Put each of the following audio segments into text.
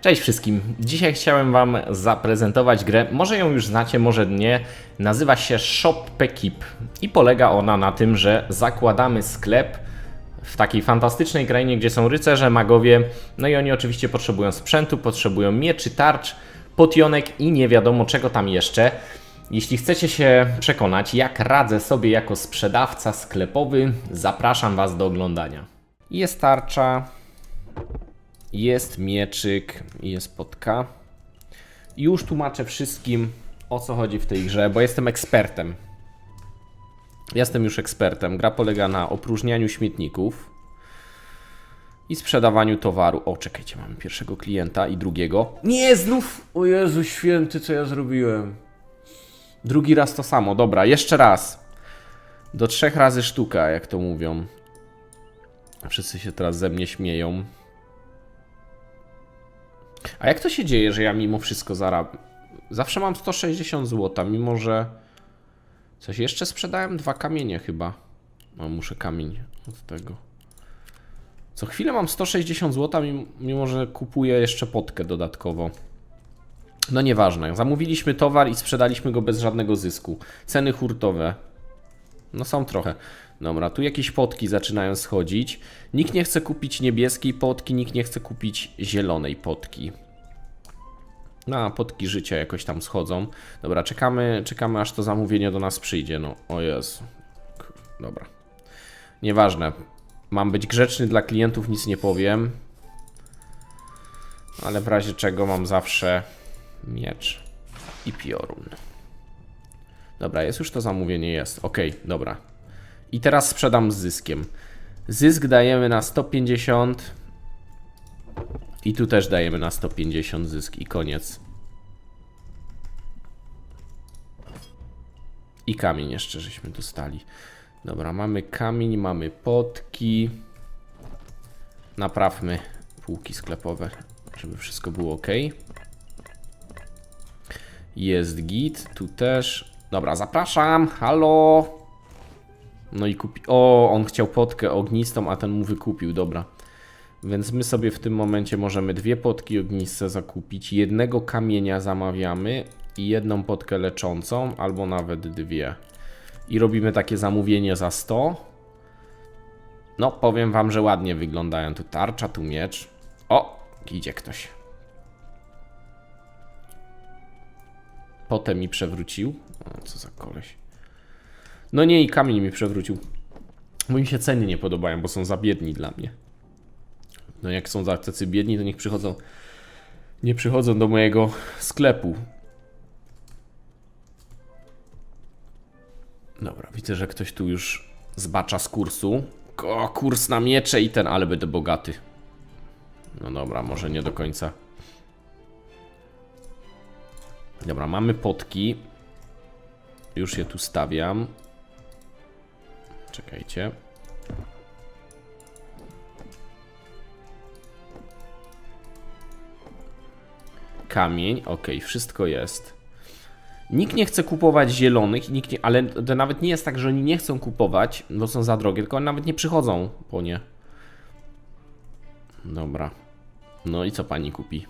Cześć wszystkim. Dzisiaj chciałem Wam zaprezentować grę. Może ją już znacie, może nie. Nazywa się Shop Keep i polega ona na tym, że zakładamy sklep w takiej fantastycznej krainie, gdzie są rycerze, magowie. No i oni oczywiście potrzebują sprzętu, potrzebują mieczy, tarcz, potionek i nie wiadomo czego tam jeszcze. Jeśli chcecie się przekonać, jak radzę sobie jako sprzedawca sklepowy, zapraszam Was do oglądania. Jest tarcza, jest mieczyk i jest potka. I już tłumaczę wszystkim o co chodzi w tej grze, bo jestem ekspertem. Jestem już ekspertem. Gra polega na opróżnianiu śmietników i sprzedawaniu towaru. O, czekajcie, mamy pierwszego klienta i drugiego. Nie, znów! O Jezu święty, co ja zrobiłem? Drugi raz to samo. Dobra, jeszcze raz. Do trzech razy sztuka, jak to mówią. Wszyscy się teraz ze mnie śmieją. A jak to się dzieje, że ja mimo wszystko zarabiam? Zawsze mam 160 zł, mimo że. Coś jeszcze sprzedałem? Dwa kamienie chyba. No, muszę kamień od tego. Co chwilę mam 160 zł, mimo, że kupuję jeszcze potkę dodatkowo. No nieważne. Zamówiliśmy towar i sprzedaliśmy go bez żadnego zysku. Ceny hurtowe. No są trochę. Dobra, tu jakieś potki zaczynają schodzić. Nikt nie chce kupić niebieskiej potki, nikt nie chce kupić zielonej potki. No, a potki życia jakoś tam schodzą. Dobra, czekamy, czekamy aż to zamówienie do nas przyjdzie. No, o Jezu. Dobra. Nieważne. Mam być grzeczny dla klientów, nic nie powiem. Ale w razie czego mam zawsze miecz i piorun. Dobra, jest już to zamówienie, jest. Ok, dobra. I teraz sprzedam z zyskiem. Zysk dajemy na 150. I tu też dajemy na 150 zysk i koniec. I kamień jeszcze żeśmy dostali. Dobra, mamy kamień, mamy potki. Naprawmy półki sklepowe, żeby wszystko było ok. Jest git, tu też. Dobra, zapraszam. Halo. No i kupi. O, on chciał potkę ognistą, a ten mu wykupił, dobra. Więc my sobie w tym momencie możemy dwie potki ogniste zakupić, jednego kamienia zamawiamy i jedną potkę leczącą, albo nawet dwie. I robimy takie zamówienie za 100. No, powiem wam, że ładnie wyglądają. Tu tarcza, tu miecz. O, idzie ktoś. Potem mi przewrócił. O, co za koleś. No nie, i kamień mi przewrócił. Bo mi się ceny nie podobają, bo są za biedni dla mnie. No jak są tacy biedni, to niech przychodzą. Nie przychodzą do mojego sklepu. Dobra, widzę, że ktoś tu już zbacza z kursu. O, kurs na miecze i ten, ale będę bogaty. No dobra, może nie do końca. Dobra, mamy potki. Już je tu stawiam. Czekajcie. Kamień, ok, wszystko jest. Nikt nie chce kupować zielonych, nikt nie, ale to nawet nie jest tak, że oni nie chcą kupować, bo są za drogie, tylko oni nawet nie przychodzą po nie. Dobra. No i co pani kupi?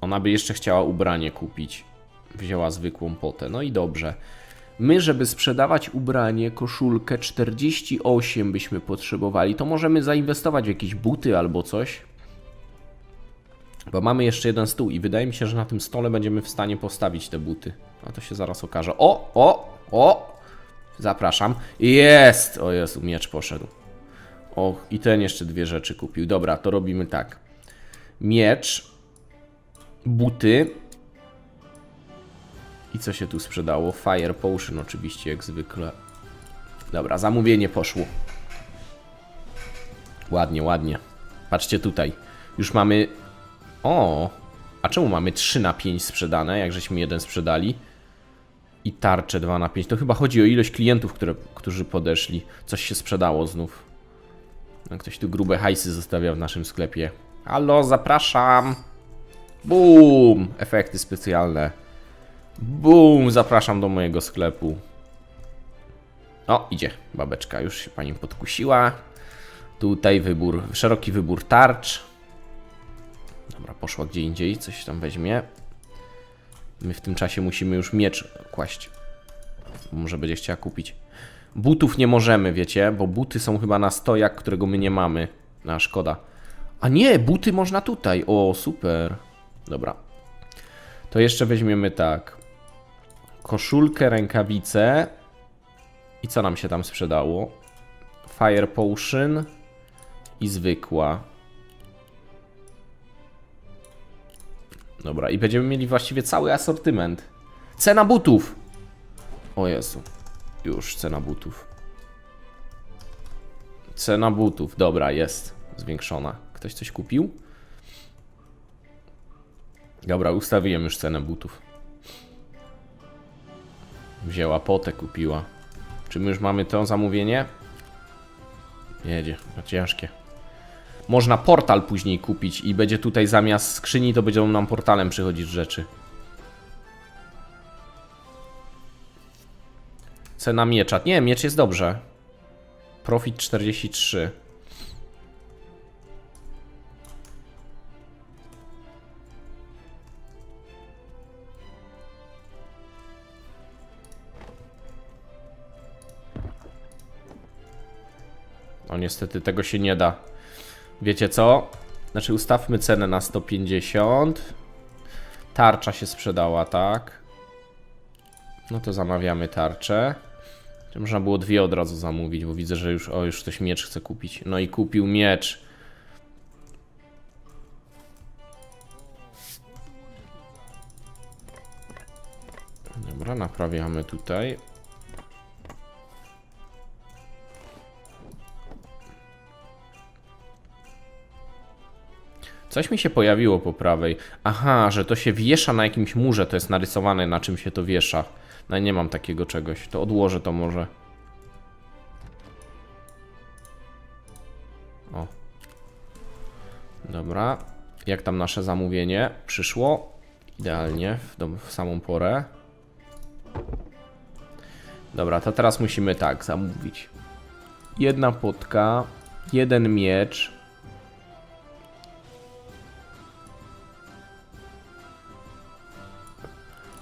Ona by jeszcze chciała ubranie kupić. Wzięła zwykłą potę. No i dobrze. My, żeby sprzedawać ubranie, koszulkę 48 byśmy potrzebowali, to możemy zainwestować w jakieś buty albo coś. Bo mamy jeszcze jeden stół i wydaje mi się, że na tym stole będziemy w stanie postawić te buty. A to się zaraz okaże. O, o, o! Zapraszam. Jest! O Jezu, miecz poszedł. O, i ten jeszcze dwie rzeczy kupił. Dobra, to robimy tak. Miecz, buty. I co się tu sprzedało? Fire Potion oczywiście, jak zwykle. Dobra, zamówienie poszło. Ładnie, ładnie. Patrzcie tutaj. Już mamy... O! A czemu mamy 3 na 5 sprzedane, jak żeśmy jeden sprzedali? I tarcze 2 na 5. To chyba chodzi o ilość klientów, które, którzy podeszli. Coś się sprzedało znów. No, ktoś tu grube hajsy zostawia w naszym sklepie. Halo, zapraszam! Boom! Efekty specjalne. Boom! Zapraszam do mojego sklepu. O, idzie babeczka. Już się pani podkusiła. Tutaj wybór, szeroki wybór tarcz. Dobra, poszła gdzie indziej, coś tam weźmie. My w tym czasie musimy już miecz kłaść. Może będzie chciała kupić. Butów nie możemy, wiecie, bo buty są chyba na stojak, którego my nie mamy. A, szkoda. A nie, buty można tutaj. O, super. Dobra. To jeszcze weźmiemy tak. Koszulkę, rękawice. I co nam się tam sprzedało? Fire Potion i zwykła. Dobra, i będziemy mieli właściwie cały asortyment. Cena butów! O Jezu. Już cena butów. Cena butów, dobra, jest zwiększona. Ktoś coś kupił? Dobra, ustawiłem już cenę butów. Wzięła potę, kupiła. Czy my już mamy to zamówienie? Jedzie, ciężkie. Można portal później kupić i będzie tutaj zamiast skrzyni, to będą nam portalem przychodzić rzeczy. Cena miecza. Nie, miecz jest dobrze. Profit 43. No niestety tego się nie da. Wiecie co? Znaczy ustawmy cenę na 150. Tarcza się sprzedała, tak? No to zamawiamy tarczę. Można było dwie od razu zamówić, bo widzę, że już, o, już ktoś miecz chce kupić. No i kupił miecz. Dobra, naprawiamy tutaj. Coś mi się pojawiło po prawej. Aha, że to się wiesza na jakimś murze, to jest narysowane na czym się to wiesza. No nie mam takiego czegoś, to odłożę to może. O. Dobra. Jak tam nasze zamówienie? Przyszło. Idealnie, w, w samą porę. Dobra, to teraz musimy tak zamówić. Jedna potka, jeden miecz,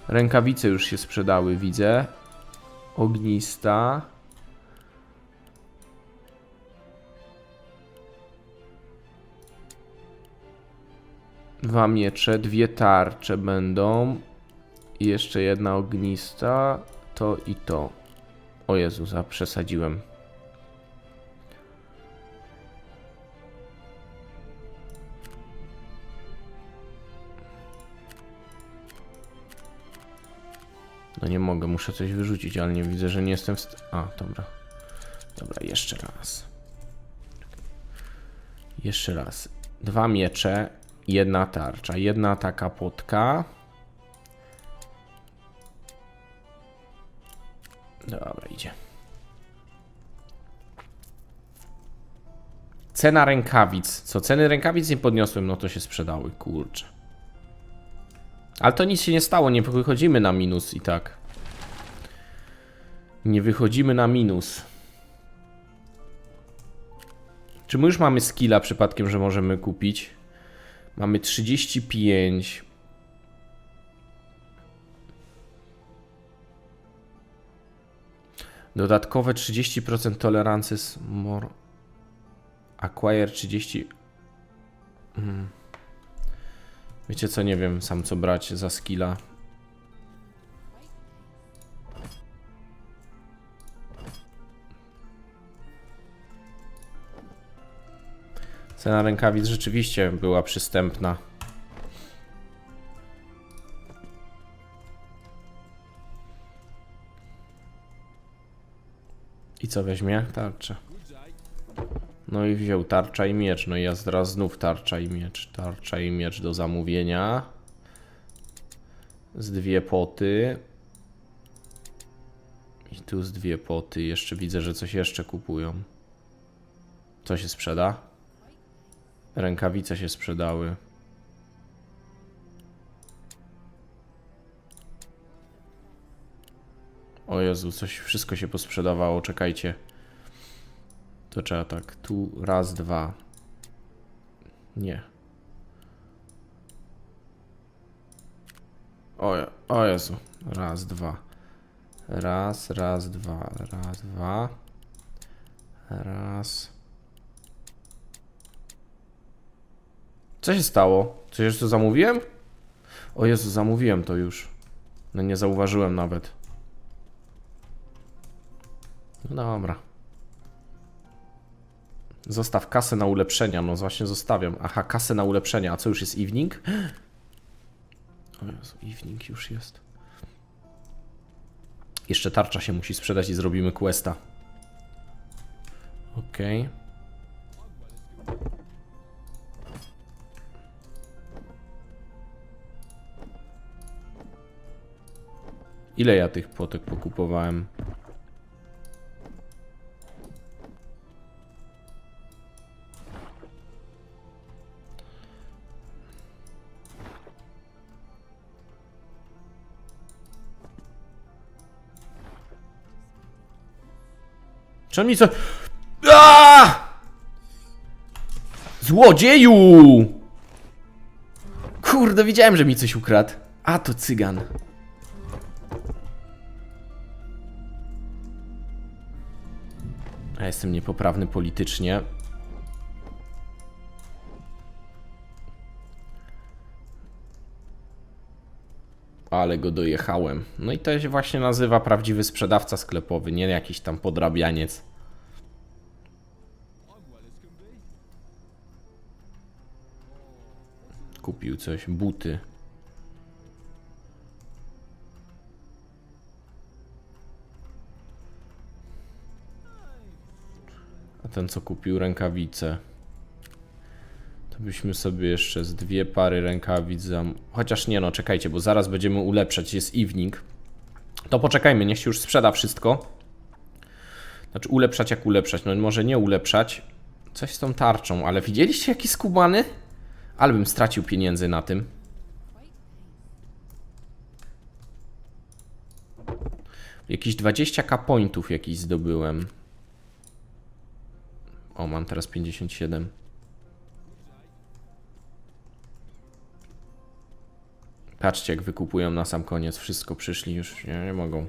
Rękawice już się sprzedały, widzę. Ognista. Dwa miecze, dwie tarcze będą. I jeszcze jedna ognista. To i to. O Jezu, przesadziłem. No nie mogę, muszę coś wyrzucić, ale nie widzę, że nie jestem w A, dobra. Dobra, jeszcze raz. Jeszcze raz. Dwa miecze, jedna tarcza, jedna taka potka. Dobra, idzie. Cena rękawic. Co, ceny rękawic nie podniosłem, no to się sprzedały, kurczę. Ale to nic się nie stało, nie wychodzimy na minus i tak. Nie wychodzimy na minus. Czy my już mamy skilla przypadkiem, że możemy kupić? Mamy 35. Dodatkowe 30% tolerancy z more. Acquire 30. Hmm. Wiecie co, nie wiem sam co brać za skilla. Cena rękawic rzeczywiście była przystępna. I co weźmie? Tarczę. No i wziął tarcza i miecz. No i ja zaraz znów tarcza i miecz. Tarcza i miecz do zamówienia. Z dwie poty. I tu z dwie poty. Jeszcze widzę, że coś jeszcze kupują. Co się sprzeda? Rękawice się sprzedały. O Jezu, coś wszystko się posprzedawało, czekajcie. To trzeba tak, tu raz, dwa. Nie. O, o Jezu. Raz, dwa. Raz, raz, dwa. Raz, dwa. Raz. Co się stało? Coś jeszcze zamówiłem? O Jezu, zamówiłem to już. No nie zauważyłem nawet. No dobra. Zostaw kasę na ulepszenia. No właśnie zostawiam. Aha, kasę na ulepszenia. A co już jest evening? O Jezu, evening już jest. Jeszcze tarcza się musi sprzedać i zrobimy questa. Okej. Ile ja tych płotek pokupowałem? Czy on mi co... Aaaa! Złodzieju! Kurde, widziałem, że mi coś ukradł. A, to cygan. Ja jestem niepoprawny politycznie. Ale go dojechałem. No i to się właśnie nazywa prawdziwy sprzedawca sklepowy, nie jakiś tam podrabianiec. Kupił coś, buty. A ten co kupił rękawice. To byśmy sobie jeszcze z dwie pary rękawic zam... Chociaż nie no, czekajcie, bo zaraz będziemy ulepszać, jest evening. To poczekajmy, niech się już sprzeda wszystko. Znaczy ulepszać jak ulepszać, no może nie ulepszać. Coś z tą tarczą, ale widzieliście jaki skubany? Ale bym stracił pieniędzy na tym. Jakieś 20k pointów jakiś zdobyłem. O, mam teraz 57. Patrzcie, jak wykupują na sam koniec. Wszystko przyszli już. Nie, nie mogą.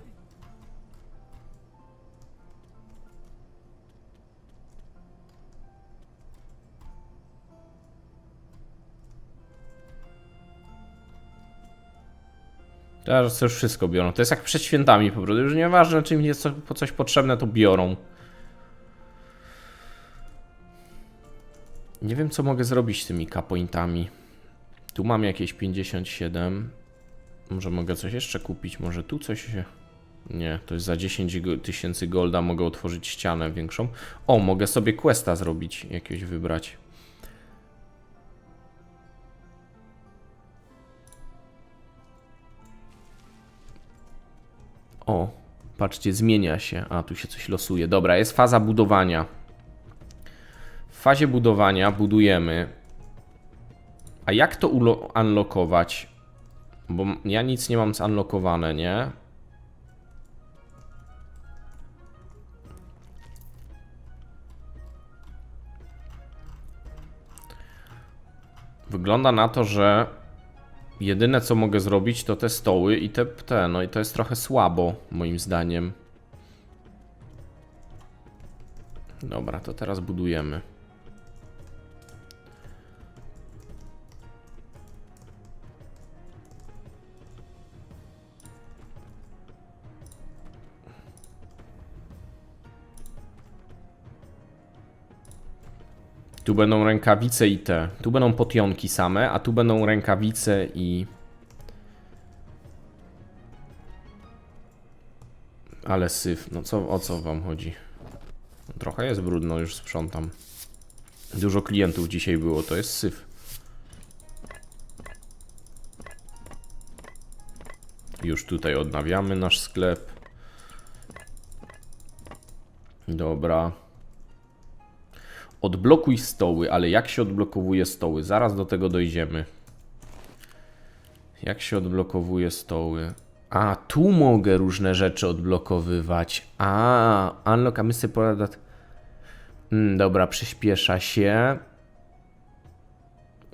Teraz już wszystko biorą. To jest jak przed świętami po prostu. Już nieważne, czy im jest coś potrzebne, to biorą. Nie wiem, co mogę zrobić z tymi K-pointami. Tu mam jakieś 57. Może mogę coś jeszcze kupić? Może tu coś się... Nie, to jest za 10 go- tysięcy golda mogę otworzyć ścianę większą. O, mogę sobie questa zrobić, jakiegoś wybrać. O, patrzcie, zmienia się. A, tu się coś losuje. Dobra, jest faza budowania. W fazie budowania budujemy. A jak to unlockować? Bo ja nic nie mam zunlockowane, nie? Wygląda na to, że jedyne co mogę zrobić to te stoły i te, te no i to jest trochę słabo moim zdaniem. Dobra, to teraz budujemy. Tu będą rękawice i te. Tu będą potionki same, a tu będą rękawice i. Ale syf. No co, o co wam chodzi? Trochę jest brudno, już sprzątam. Dużo klientów dzisiaj było, to jest syf. Już tutaj odnawiamy nasz sklep. Dobra. Odblokuj stoły, ale jak się odblokowuje stoły? Zaraz do tego dojdziemy. Jak się odblokowuje stoły? A, tu mogę różne rzeczy odblokowywać. A, unlock a missy product. Mm, dobra, przyspiesza się.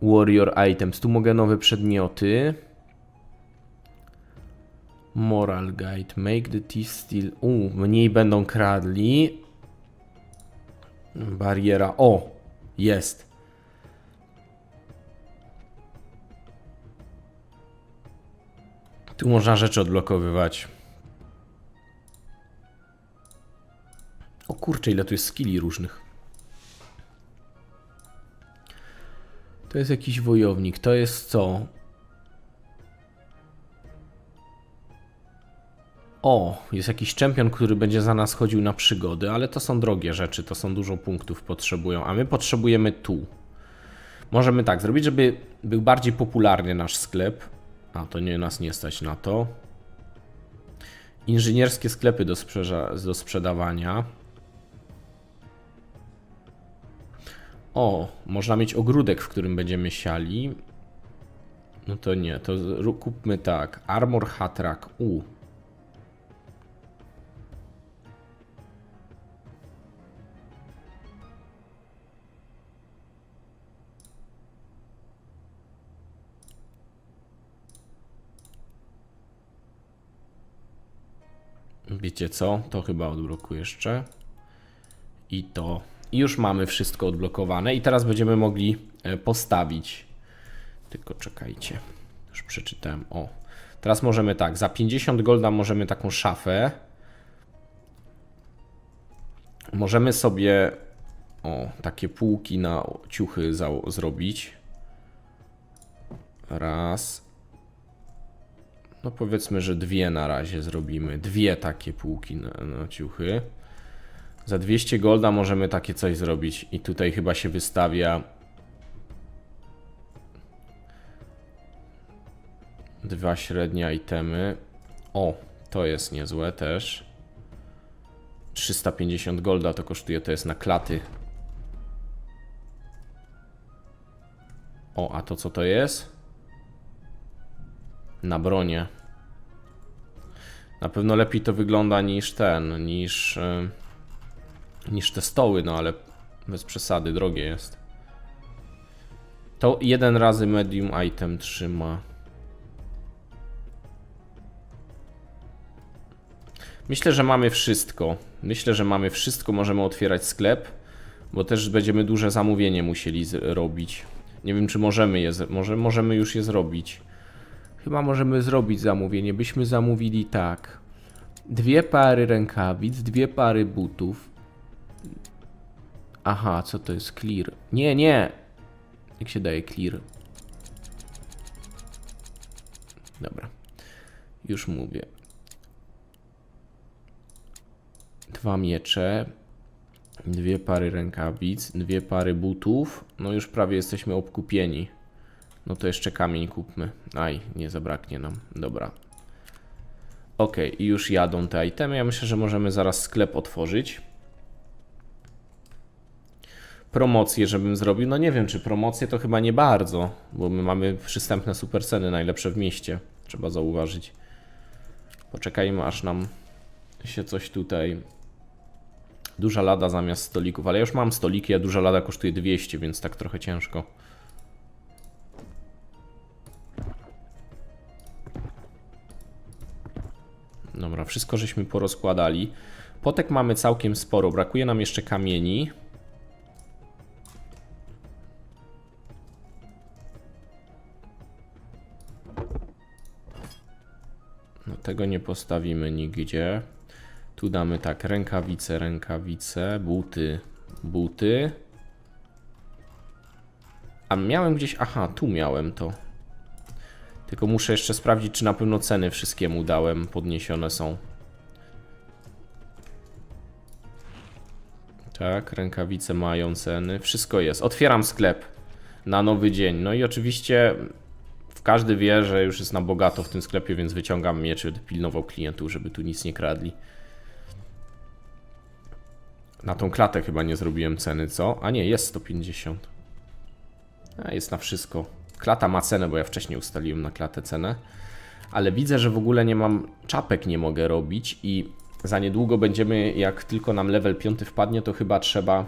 Warrior items. Tu mogę nowe przedmioty. Moral guide. Make the thief steal. U, mniej będą kradli. Bariera. O, jest. Tu można rzeczy odblokowywać. O kurczę, ile tu jest skilli różnych. To jest jakiś wojownik. To jest co? O, jest jakiś czempion, który będzie za nas chodził na przygody, ale to są drogie rzeczy, to są dużo punktów potrzebują, a my potrzebujemy tu. Możemy tak zrobić, żeby był bardziej popularny nasz sklep. A to nie nas nie stać na to. Inżynierskie sklepy do, do sprzedawania. O, można mieć ogródek, w którym będziemy siali. No to nie, to kupmy tak. Armor Hatrak. U. Wiecie co? To chyba odblokuję jeszcze. I to. I już mamy wszystko odblokowane. I teraz będziemy mogli e, postawić. Tylko czekajcie. Już przeczytałem. O. Teraz możemy tak. Za 50 golda możemy taką szafę. Możemy sobie o, takie półki na ciuchy zrobić. Raz. No powiedzmy, że dwie na razie zrobimy. Dwie takie półki na, na ciuchy. Za 200 golda możemy takie coś zrobić. I tutaj chyba się wystawia. Dwa średnie itemy. O, to jest niezłe też. 350 golda to kosztuje, to jest na klaty. O, a to co to jest? Na bronie. Na pewno lepiej to wygląda niż ten, niż, e, niż te stoły, no ale bez przesady, drogie jest. To jeden razy medium item trzyma. Myślę, że mamy wszystko. Myślę, że mamy wszystko. Możemy otwierać sklep, bo też będziemy duże zamówienie musieli zrobić. Nie wiem, czy możemy je, może, możemy już je zrobić. Chyba możemy zrobić zamówienie. Byśmy zamówili tak. Dwie pary rękawic, dwie pary butów. Aha, co to jest clear? Nie, nie. Jak się daje clear? Dobra. Już mówię. Dwa miecze, dwie pary rękawic, dwie pary butów. No już prawie jesteśmy obkupieni. No to jeszcze kamień kupmy. Aj, nie zabraknie nam. Dobra. Ok, i już jadą te itemy. Ja myślę, że możemy zaraz sklep otworzyć. Promocje, żebym zrobił. No nie wiem, czy promocje to chyba nie bardzo, bo my mamy przystępne superceny, najlepsze w mieście. Trzeba zauważyć. Poczekajmy, aż nam się coś tutaj. Duża lada zamiast stolików, ale ja już mam stoliki, a duża lada kosztuje 200, więc tak trochę ciężko. Dobra, wszystko żeśmy porozkładali. Potek mamy całkiem sporo, brakuje nam jeszcze kamieni. No tego nie postawimy nigdzie. Tu damy tak, rękawice, rękawice, buty, buty. A miałem gdzieś, aha, tu miałem to. Tylko muszę jeszcze sprawdzić, czy na pewno ceny wszystkiemu dałem, podniesione są. Tak, rękawice mają ceny, wszystko jest. Otwieram sklep na nowy dzień. No i oczywiście każdy wie, że już jest na bogato w tym sklepie, więc wyciągam miecz i będę pilnował klientów, żeby tu nic nie kradli. Na tą klatę chyba nie zrobiłem ceny, co? A nie, jest 150. A jest na wszystko. Klata ma cenę, bo ja wcześniej ustaliłem na klatę cenę. Ale widzę, że w ogóle nie mam czapek, nie mogę robić i za niedługo będziemy, jak tylko nam level 5 wpadnie, to chyba trzeba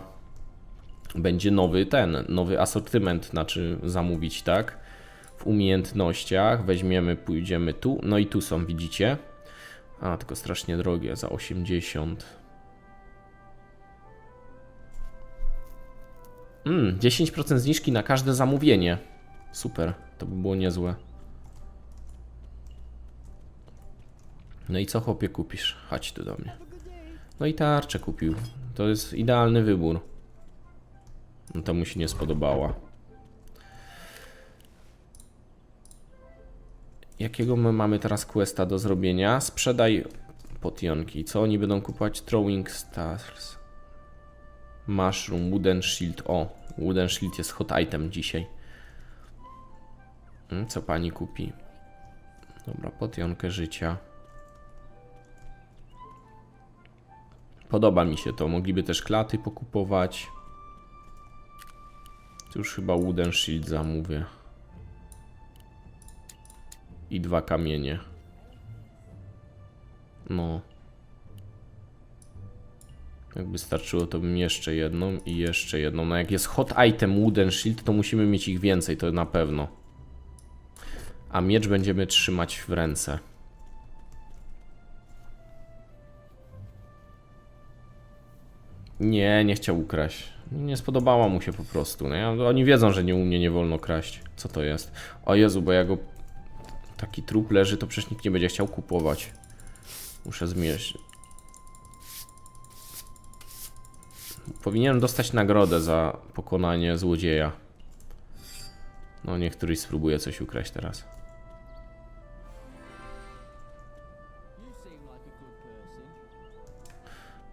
będzie nowy ten, nowy asortyment, znaczy zamówić, tak? W umiejętnościach weźmiemy, pójdziemy tu, no i tu są, widzicie? A, tylko strasznie drogie, za 80. Mm, 10% zniżki na każde zamówienie. Super, to by było niezłe. No i co chłopie kupisz? Chodź tu do mnie. No i tarczę kupił. To jest idealny wybór. No to mu się nie spodobała. Jakiego my mamy teraz questa do zrobienia? Sprzedaj potionki. Co oni będą kupować? Throwing Stars. Mushroom, Wooden Shield. O, Wooden Shield jest hot item dzisiaj. Mm, Co pani kupi? Dobra, potionkę życia. Podoba mi się to. Mogliby też klaty pokupować. Tu już chyba Wooden Shield zamówię. I dwa kamienie. No. Jakby starczyło, to bym jeszcze jedną i jeszcze jedną. No jak jest hot item Wooden Shield, to musimy mieć ich więcej, to na pewno. A miecz będziemy trzymać w ręce. Nie, nie chciał ukraść. Nie spodobała mu się po prostu. Nie? Oni wiedzą, że nie u mnie nie wolno kraść. Co to jest? O Jezu, bo ja go... Taki trup leży, to przecież nikt nie będzie chciał kupować. Muszę zmierzyć. Powinienem dostać nagrodę za pokonanie złodzieja. No, niech spróbuje coś ukraść teraz.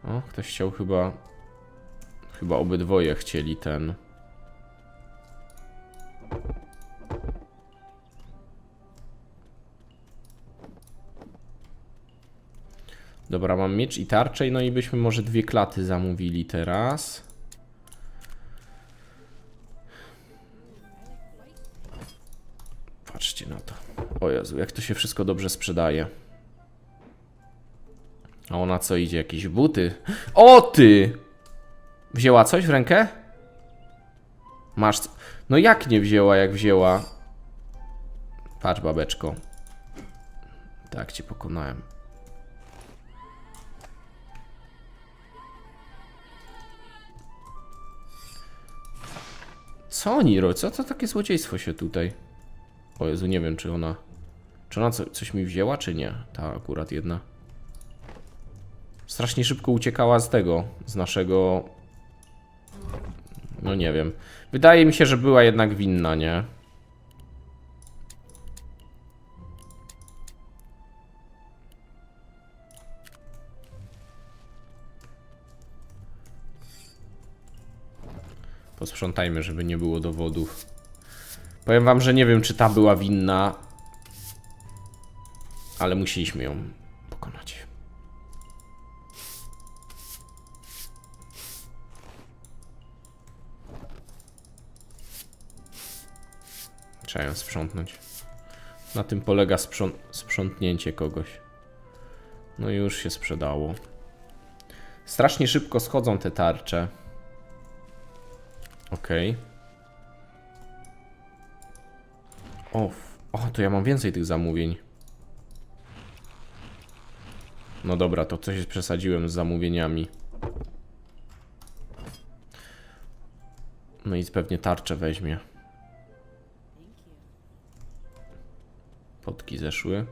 O, ktoś chciał chyba. Chyba obydwoje chcieli ten. Dobra, mam miecz i tarczę, no i byśmy może dwie klaty zamówili teraz. Patrzcie na to. O Jezu, jak to się wszystko dobrze sprzedaje. A ona co idzie? Jakieś buty? O ty! Wzięła coś w rękę? Masz. No jak nie wzięła, jak wzięła? Patrz, babeczko. Tak cię pokonałem. Co oni robią? Co to takie złodziejstwo się tutaj? O Jezu, nie wiem, czy ona. Czy ona co, coś mi wzięła, czy nie? Ta akurat jedna. Strasznie szybko uciekała z tego, z naszego. No nie wiem. Wydaje mi się, że była jednak winna, nie? Posprzątajmy, żeby nie było dowodów. Powiem wam, że nie wiem, czy ta była winna, ale musieliśmy ją pokonać. Trzeba ją sprzątnąć. Na tym polega sprząt sprzątnięcie kogoś. No i już się sprzedało. Strasznie szybko schodzą te tarcze. Okej. O, f- o, to ja mam więcej tych zamówień. No dobra, to coś przesadziłem z zamówieniami. No i pewnie tarczę weźmie. Potki zeszły.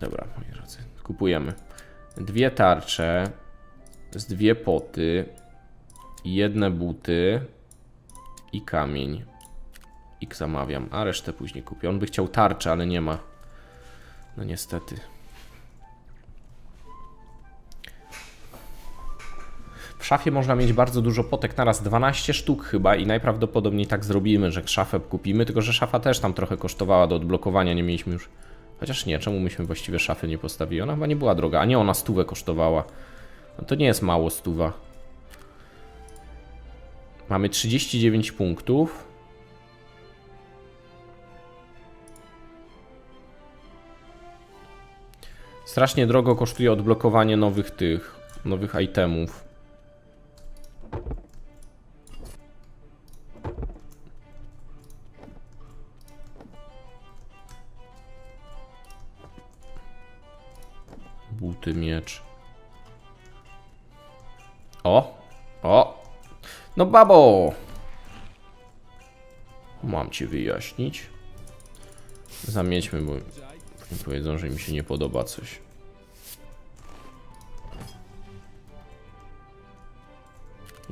Dobra, moi drodzy, kupujemy. Dwie tarcze, z dwie poty, jedne buty i kamień. I zamawiam, a resztę później kupię. On by chciał tarczę, ale nie ma. No niestety. Szafie można mieć bardzo dużo potek, naraz 12 sztuk chyba i najprawdopodobniej tak zrobimy, że szafę kupimy, tylko że szafa też tam trochę kosztowała do odblokowania, nie mieliśmy już... Chociaż nie, czemu myśmy właściwie szafy nie postawili? Ona chyba nie była droga, a nie, ona stówę kosztowała. No to nie jest mało stuwa. Mamy 39 punktów. Strasznie drogo kosztuje odblokowanie nowych tych, nowych itemów. Buty, miecz. O! O! No babo! Mam ci wyjaśnić. Zamiećmy, bo powiedzą, że mi się nie podoba coś.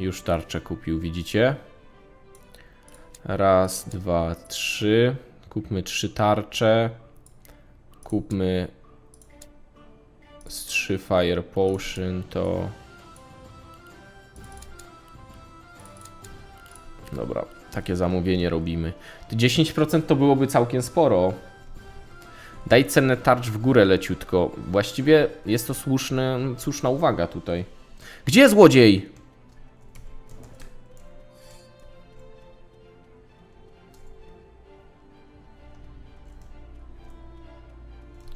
Już tarczę kupił, widzicie? Raz, dwa, trzy. Kupmy trzy tarcze. Kupmy z trzy Fire Potion to... Dobra, takie zamówienie robimy. To 10% to byłoby całkiem sporo. Daj cenę tarcz w górę leciutko. Właściwie jest to słuszne, słuszna uwaga tutaj. Gdzie złodziej?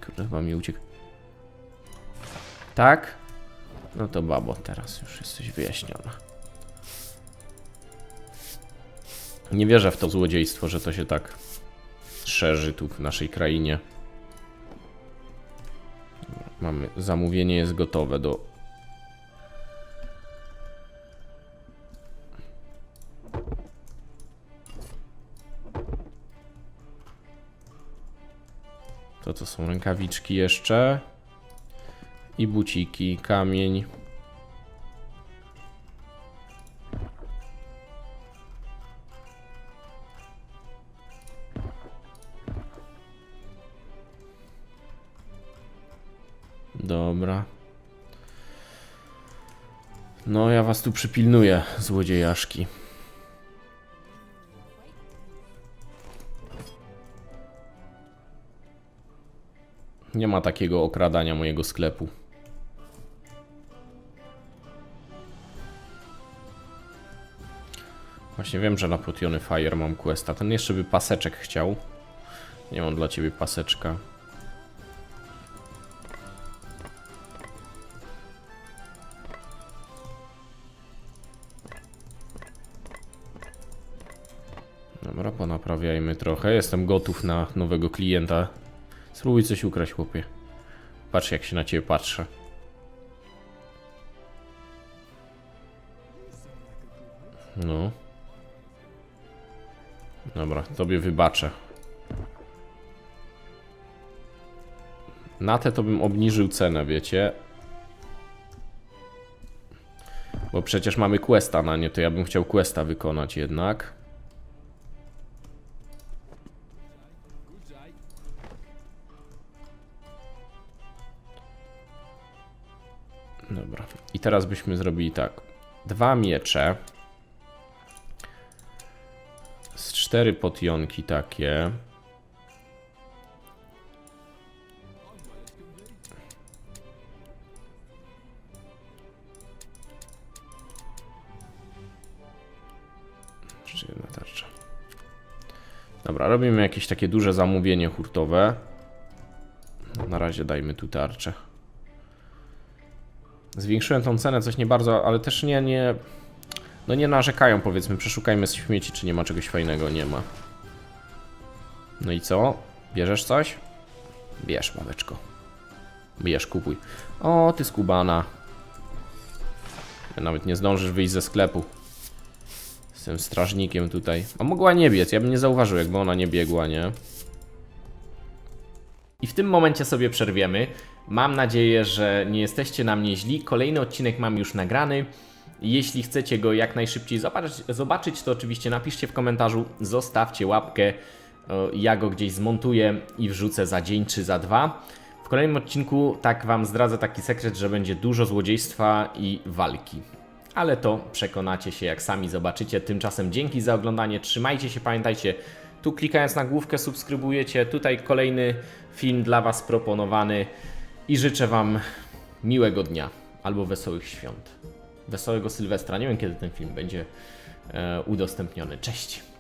Kurde, chyba mi uciekł. Tak? No to babo, teraz już jesteś wyjaśniona. Nie wierzę w to złodziejstwo, że to się tak szerzy tu w naszej krainie. Mamy, zamówienie jest gotowe do... rękawiczki jeszcze. I buciki, kamień. Dobra. No, ja was tu przypilnuję, złodziejaszki. Nie ma takiego okradania mojego sklepu. Właśnie wiem, że na Protiony Fire mam questa. Ten jeszcze by paseczek chciał. Nie mam dla ciebie paseczka. Dobra, ponaprawiajmy trochę. Jestem gotów na nowego klienta. Spróbuj coś ukraść, chłopie. Patrz, jak się na ciebie patrzę. No. Dobra, tobie wybaczę. Na te to bym obniżył cenę, wiecie? Bo przecież mamy questa na nie, to ja bym chciał questa wykonać jednak. Teraz byśmy zrobili tak. Dwa miecze. Z cztery potionki takie. Jeszcze jedna tarcza. Dobra, robimy jakieś takie duże zamówienie hurtowe. Na razie dajmy tu tarczę. Zwiększyłem tą cenę, coś nie bardzo, ale też nie, nie... No nie narzekają powiedzmy, przeszukajmy z śmieci, czy nie ma czegoś fajnego, nie ma. No i co? Bierzesz coś? Bierz, babeczko. Bierz, kupuj. O, ty skubana. Nawet nie zdążysz wyjść ze sklepu. Jestem strażnikiem tutaj. A mogła nie biec, ja bym nie zauważył, jakby ona nie biegła, nie? I w tym momencie sobie przerwiemy. Mam nadzieję, że nie jesteście na mnie źli. Kolejny odcinek mam już nagrany. Jeśli chcecie go jak najszybciej zobaczyć, to oczywiście napiszcie w komentarzu, zostawcie łapkę. Ja go gdzieś zmontuję i wrzucę za dzień czy za dwa. W kolejnym odcinku tak Wam zdradzę taki sekret, że będzie dużo złodziejstwa i walki. Ale to przekonacie się jak sami zobaczycie. Tymczasem dzięki za oglądanie, trzymajcie się, pamiętajcie, tu klikając na główkę subskrybujecie, tutaj kolejny film dla Was proponowany i życzę Wam miłego dnia albo wesołych świąt. Wesołego Sylwestra. Nie wiem kiedy ten film będzie e, udostępniony. Cześć!